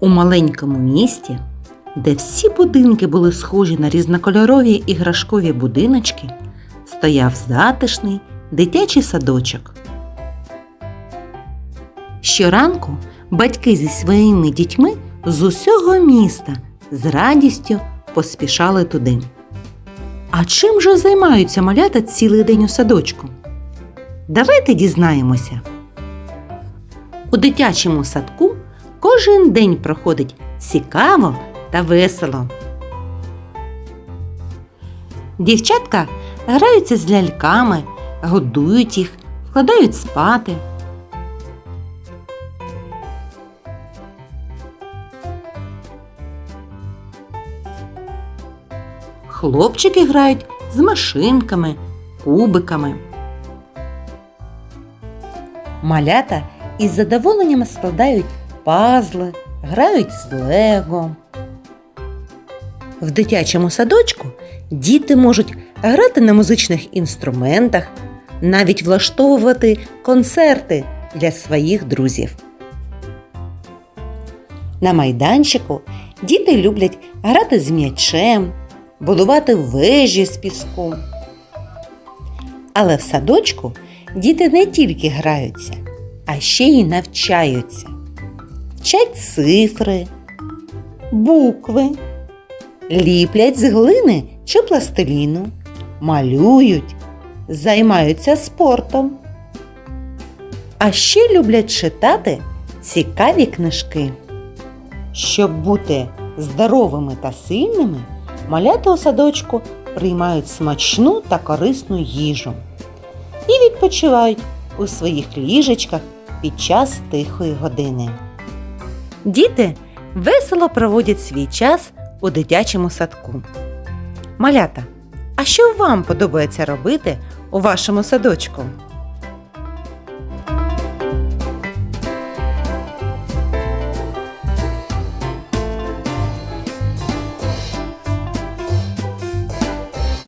У маленькому місті, де всі будинки були схожі на різнокольорові іграшкові будиночки, стояв затишний дитячий садочок. Щоранку батьки зі своїми дітьми з усього міста з радістю поспішали туди. А чим же займаються малята цілий день у садочку? Давайте дізнаємося. У дитячому садку кожен день проходить цікаво та весело. Дівчатка граються з ляльками, годують їх, вкладають спати. Хлопчики грають з машинками, кубиками. Малята із задоволенням складають пазли, грають з лего. В дитячому садочку діти можуть грати на музичних інструментах, навіть влаштовувати концерти для своїх друзів. На майданчику діти люблять грати з м'ячем, будувати вежі з піску. Але в садочку діти не тільки граються, а ще й навчаються. Вчать цифри, букви, ліплять з глини чи пластиліну, малюють, займаються спортом. А ще люблять читати цікаві книжки. Щоб бути здоровими та сильними, малята у садочку приймають смачну та корисну їжу і відпочивають у своїх ліжечках під час тихої години. Діти весело проводять свій час у дитячому садку. Малята, а що вам подобається робити у вашому садочку?